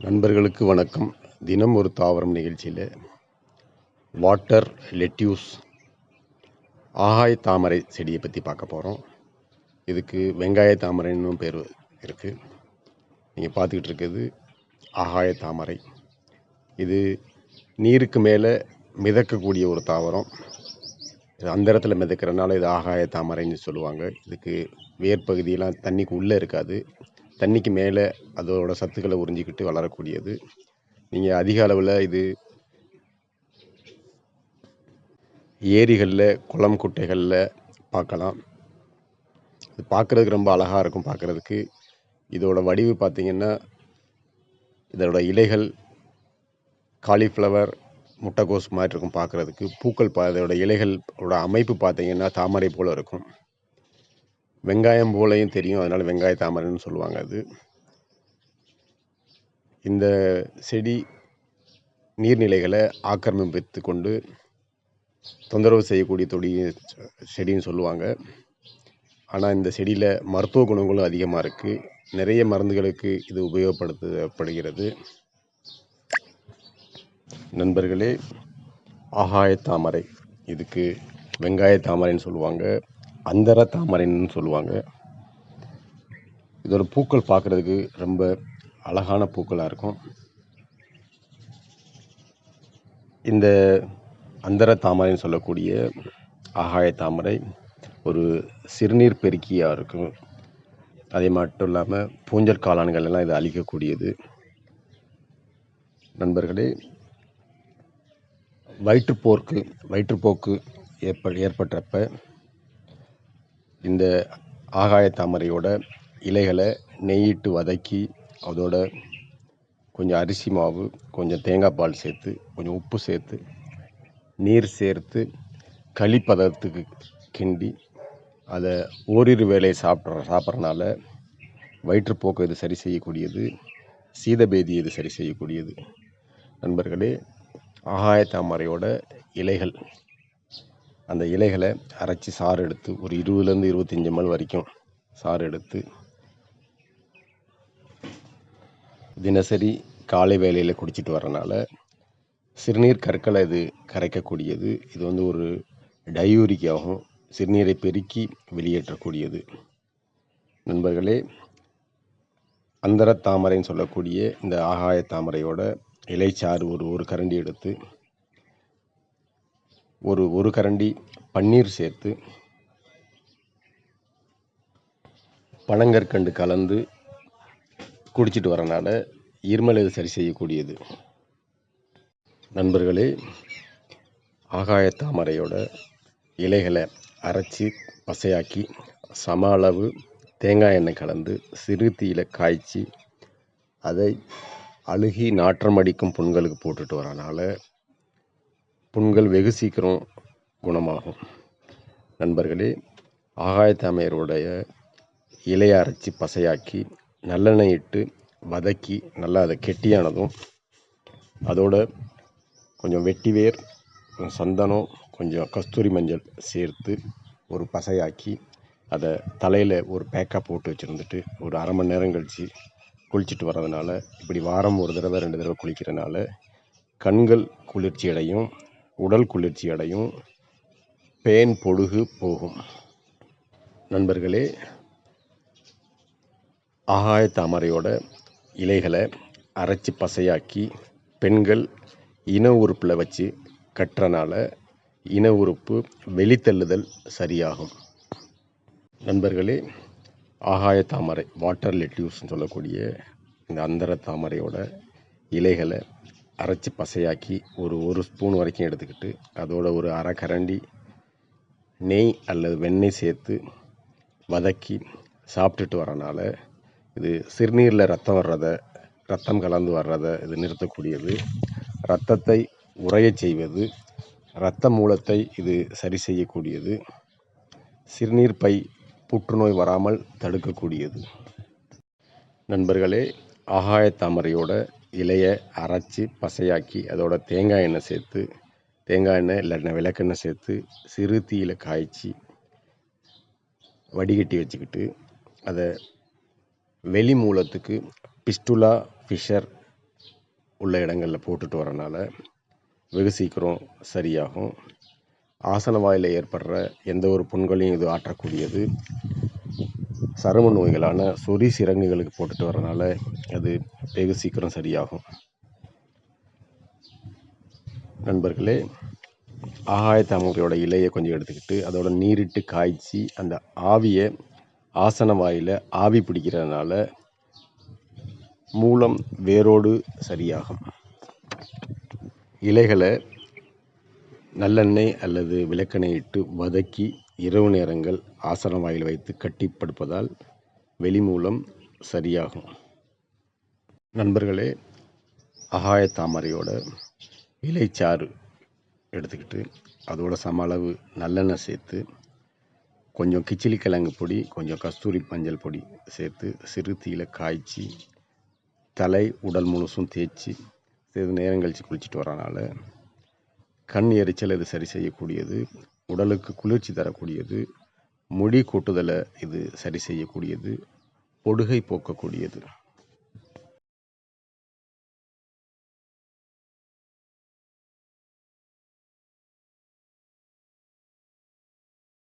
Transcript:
நண்பர்களுக்கு வணக்கம். தினம் ஒரு தாவரம் நிகழ்ச்சியில் வாட்டர் லெட்யூஸ் ஆகாய தாமரை செடியை பற்றி பார்க்க போகிறோம் இதுக்கு வெங்காய தாமரைன்னு பேர் இருக்குது நீங்கள் பார்த்துக்கிட்டு இருக்கிறது ஆகாய தாமரை. இது நீருக்கு மேலே மிதக்கக்கூடிய ஒரு தாவரம். இது அந்த இடத்துல மிதக்கிறனால இது ஆகாய தாமரைன்னு சொல்லுவாங்க. இதுக்கு வேர் பகுதியெல்லாம் தண்ணிக்கு உள்ளே இருக்காது. தண்ணிக்கு மேலே அதோட சத்துக்களை உறிஞ்சிக்கிட்டு வளரக்கூடியது. நீங்கள் அதிக அளவில் இது ஏரிகளில் குளம் குட்டைகளில் பார்க்கலாம். இது பார்க்குறதுக்கு ரொம்ப அழகாக இருக்கும் பார்க்குறதுக்கு. இதோட வடிவு பார்த்திங்கன்னா இதோட இலைகள் காலிஃப்ளவர் முட்டைகோஸ் மாதிரி இருக்கும் பார்க்குறதுக்கு. பூக்கள் பா இதோட இலைகளோட அமைப்பு பார்த்திங்கன்னா தாமரை போல் இருக்கும். வெங்காயம் போலையும் தெரியும். அதனால் வெங்காய தாமரைன்னு சொல்லுவாங்க அது. இந்த செடி நீர்நிலைகளை ஆக்கிரமிப்பித்து கொண்டு தொந்தரவு செய்யக்கூடிய தொடி செடின்னு சொல்லுவாங்க. ஆனால் இந்த செடியில் மருத்துவ குணங்களும் அதிகமாக இருக்குது நிறைய மருந்துகளுக்கு இது உபயோகப்படுத்தப்படுகிறது. நண்பர்களே ஆகாய தாமரை. இதுக்கு வெங்காய தாமரைன்னு சொல்லுவாங்க. அந்தர தாமரைன்னு சொல்லுவாங்க. இதோட பூக்கள் பார்க்குறதுக்கு ரொம்ப அழகான பூக்களாக இருக்கும். இந்த அந்தர தாமரைன்னு சொல்லக்கூடிய ஆகாய தாமரை ஒரு சிறுநீர் பெருக்கியாக இருக்கும். அதே மட்டும் இல்லாமல் பூஞ்சல் காளான்கள் எல்லாம் இது அழிக்கக்கூடியது. நண்பர்களே வயிற்றுப்போக்கு வயிற்றுப்போக்கு ஏற்ப ஏற்பட்டப்ப இந்த ஆகாய தாமரையோட இலைகளை நெய்யிட்டு வதக்கி அதோட கொஞ்சம் அரிசி மாவு கொஞ்சம் தேங்காய் பால் சேர்த்து கொஞ்சம் உப்பு சேர்த்து நீர் சேர்த்து களி பதத்துக்கு கிண்டி அதை ஓரிரு வேலையை சாப்பிட்ற சாப்பிட்றனால வயிற்றுப்போக்கு இது சரி செய்யக்கூடியது சீதபேதி இது சரி செய்யக்கூடியது. நண்பர்களே ஆகாய தாமரையோட இலைகள் அந்த இலைகளை அரைச்சி சாறு எடுத்து ஒரு இருபதுலேருந்து இருபத்தஞ்சி மல் வரைக்கும் சாறு எடுத்து தினசரி காலை வேலையில் குடிச்சிட்டு வரனால சிறுநீர் கற்களை இது கரைக்கக்கூடியது. இது வந்து ஒரு டயூரிக்காகும் சிறுநீரை பெருக்கி வெளியேற்றக்கூடியது. நண்பர்களே அந்தர தாமரைன்னு சொல்லக்கூடிய இந்த ஆகாய தாமரையோட இலைச்சாறு ஒரு ஒரு கரண்டி எடுத்து ஒரு ஒரு கரண்டி பன்னீர் சேர்த்து பனங்கற்கண்டு கலந்து குடிச்சிட்டு வரனால இருமல் இது சரி செய்யக்கூடியது. நண்பர்களே ஆகாய தாமரையோட இலைகளை அரைச்சி பசையாக்கி சம அளவு தேங்காய் எண்ணெய் கலந்து சிறு தீயில காய்ச்சி அதை அழுகி நாற்றம் அடிக்கும் புண்களுக்கு போட்டுட்டு வரனால புண்கள் வெகு சீக்கிரம் குணமாகும். நண்பர்களே ஆகாயத்தாமையருடைய இலையை அரைச்சி பசையாக்கி நல்லெண்ணெய் இட்டு வதக்கி நல்லா அதை கெட்டியானதும் அதோட கொஞ்சம் வெட்டிவேர் சந்தனம் கொஞ்சம் கஸ்தூரி மஞ்சள் சேர்த்து ஒரு பசையாக்கி அதை தலையில் ஒரு பேக்காக போட்டு வச்சுருந்துட்டு ஒரு அரை மணி நேரம் கழித்து குளிச்சுட்டு வர்றதுனால இப்படி வாரம் ஒரு தடவை ரெண்டு தடவை குளிக்கிறனால கண்கள் குளிர்ச்சி அடையும் உடல் குளிர்ச்சி அடையும். பேன் பொடுகு போகும். நண்பர்களே ஆகாய தாமரையோட இலைகளை அரைச்சி பசையாக்கி பெண்கள் இன உறுப்பில் வச்சு கட்டுறனால இன உறுப்பு வெளித்தள்ளுதல் சரியாகும். நண்பர்களே ஆகாய தாமரை வாட்டர் லெட்யூஸ்னு சொல்லக்கூடிய இந்த அந்தர தாமரையோட இலைகளை அரைச்சி பசையாக்கி ஒரு ஒரு ஸ்பூன் வரைக்கும் எடுத்துக்கிட்டு அதோட ஒரு அரை கரண்டி நெய் அல்லது வெண்ணெய் சேர்த்து வதக்கி சாப்பிட்டுட்டு வரனால இது சிறுநீரில் ரத்தம் வர்றதை ரத்தம் கலந்து வர்றதை இது நிறுத்தக்கூடியது. ரத்தத்தை உறையச் செய்வது இரத்த மூலத்தை இது சரி செய்யக்கூடியது. சிறுநீர் பை புற்றுநோய் வராமல் தடுக்கக்கூடியது. நண்பர்களே ஆகாய தாமரையோட இலையை அரைச்சி பசையாக்கி அதோட தேங்காய் எண்ணெய் சேர்த்து தேங்காய் எண்ணெய் இல்லைன்னா விளக்கெண்ணெய் சேர்த்து சிறு தீயில் காய்ச்சி வடிகட்டி வச்சுக்கிட்டு அதை வெளி மூலத்துக்கு பிஸ்டுலா ஃபிஷர் உள்ள இடங்களில் போட்டுட்டு வரனால வெகு சீக்கிரம் சரியாகும். ஆசன வாயில் ஏற்படுற எந்த ஒரு புண்களையும் இது ஆற்றக்கூடியது. சரும நோய்களான சொறி சிரங்குகளுக்கு போட்டுட்டு வரனால அது வெகு சீக்கிரம் சரியாகும். நண்பர்களே ஆகாய தாமரையோட இலையை கொஞ்சம் எடுத்துக்கிட்டு அதோட நீரிட்டு காய்ச்சி அந்த ஆவியை ஆசன வாயில் ஆவி பிடிக்கிறதுனால மூலம் வேரோடு சரியாகும். இலைகளை நல்லெண்ணெய் அல்லது விளக்கெண்ணெய் இட்டு வதக்கி இரவு நேரங்கள் ஆசன வாயில் வைத்து கட்டி படுப்பதால் வெளி மூலம் சரியாகும். நண்பர்களே அகாய தாமரையோட இலைச்சாறு எடுத்துக்கிட்டு அதோட சம அளவு நல்லெண்ணெய் சேர்த்து கொஞ்சம் கிச்சிலி கிழங்கு பொடி கொஞ்சம் கஸ்தூரி மஞ்சள் பொடி சேர்த்து சிறு தீயில காய்ச்சி தலை உடல் முழுசும் தேய்ச்சி சிறிது நேரம் கழித்து குளிச்சுட்டு வரனால கண் எரிச்சல் இது சரி செய்யக்கூடியது உடலுக்கு குளிர்ச்சி தரக்கூடியது முடி கொட்டுதலை இது சரி செய்யக்கூடியது பொடுகை போக்கக்கூடியது.